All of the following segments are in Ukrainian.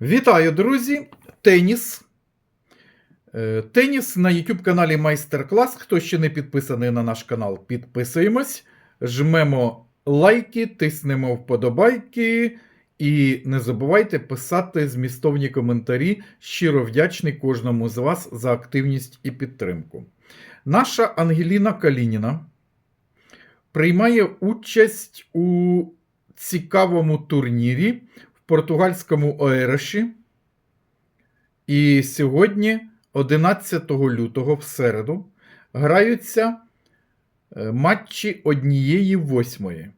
Вітаю, друзі! Теніс. Е, Теніс на YouTube каналі Майстер-клас. Хто ще не підписаний на наш канал, підписуємось, жмемо лайки, тиснемо вподобайки. І не забувайте писати змістовні коментарі. Щиро вдячний кожному з вас за активність і підтримку. Наша Ангеліна Калініна приймає участь у цікавому турнірі португальському Оереші. І сьогодні, 11 лютого, в середу, граються е, матчі однієї восьмої.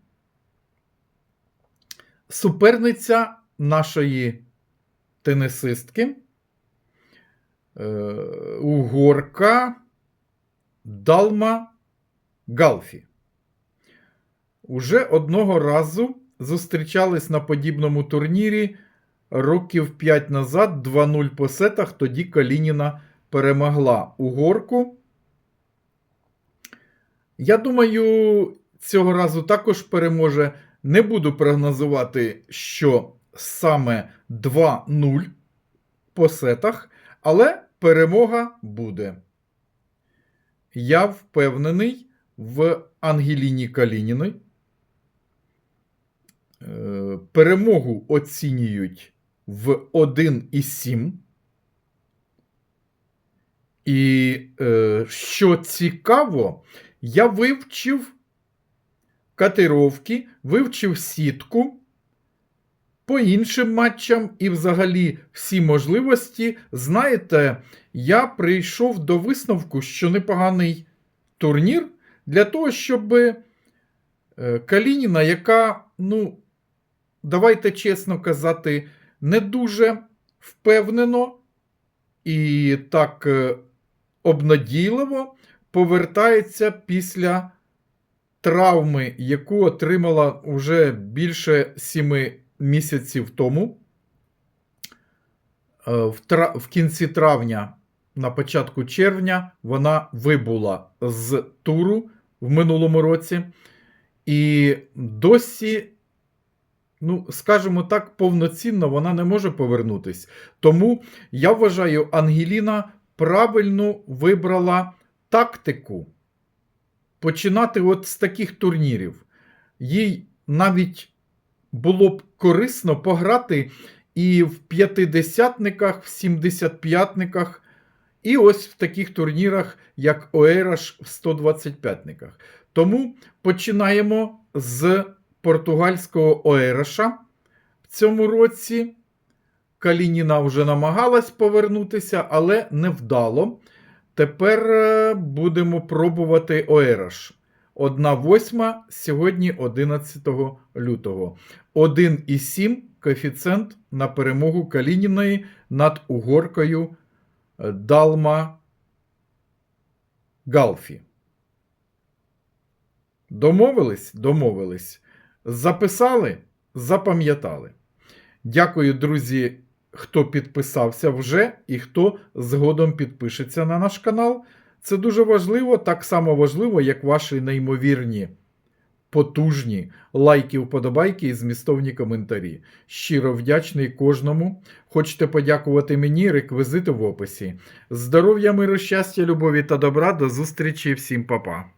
Суперниця нашої тенісистки е, угорка Далма Галфі. Уже одного разу зустрічались на подібному турнірі років 5 назад 2-0 по сетах. Тоді Калініна перемогла угорку. Я думаю, цього разу також переможе. Не буду прогнозувати, що саме 2-0 по сетах, але перемога буде. Я впевнений в Ангеліні Калініної. Перемогу оцінюють в 1,7. І е, що цікаво, я вивчив катировки, вивчив сітку по іншим матчам і взагалі всі можливості. Знаєте, я прийшов до висновку, що непоганий турнір для того, щоб е, Калініна, яка, ну, давайте чесно казати, не дуже впевнено і так е, обнадійливо повертається після травми, яку отримала вже більше сіми місяців тому. Е, В, тра... в кінці травня, на початку червня, вона вибула з туру в минулому році. І досі, ну, скажімо так, повноцінно вона не може повернутись. Тому я вважаю, Ангеліна правильно вибрала тактику починати от з таких турнірів. Їй навіть було б корисно пограти і в п'ятидесятниках, в сімдесятп'ятниках, і ось в таких турнірах, як Оераш в 125-никах. Тому починаємо з португальського Оераша. В цьому році Калініна вже намагалась повернутися, але невдало. Тепер е, будемо пробувати Оераш. 1 восьма сьогодні 11 лютого. 1,7 коефіцієнт на перемогу Калініної над угоркою е, Далма Галфі. Домовились? Домовились. Записали? Запам'ятали. Дякую, друзі, хто підписався вже і хто згодом підпишеться на наш канал. Це дуже важливо, так само важливо, як ваші неймовірні, потужні лайки, вподобайки і змістовні коментарі. Щиро вдячний кожному. Хочете подякувати мені, реквізити в описі. Здоров'я, миру, щастя, любові та добра. До зустрічі всім, па-па.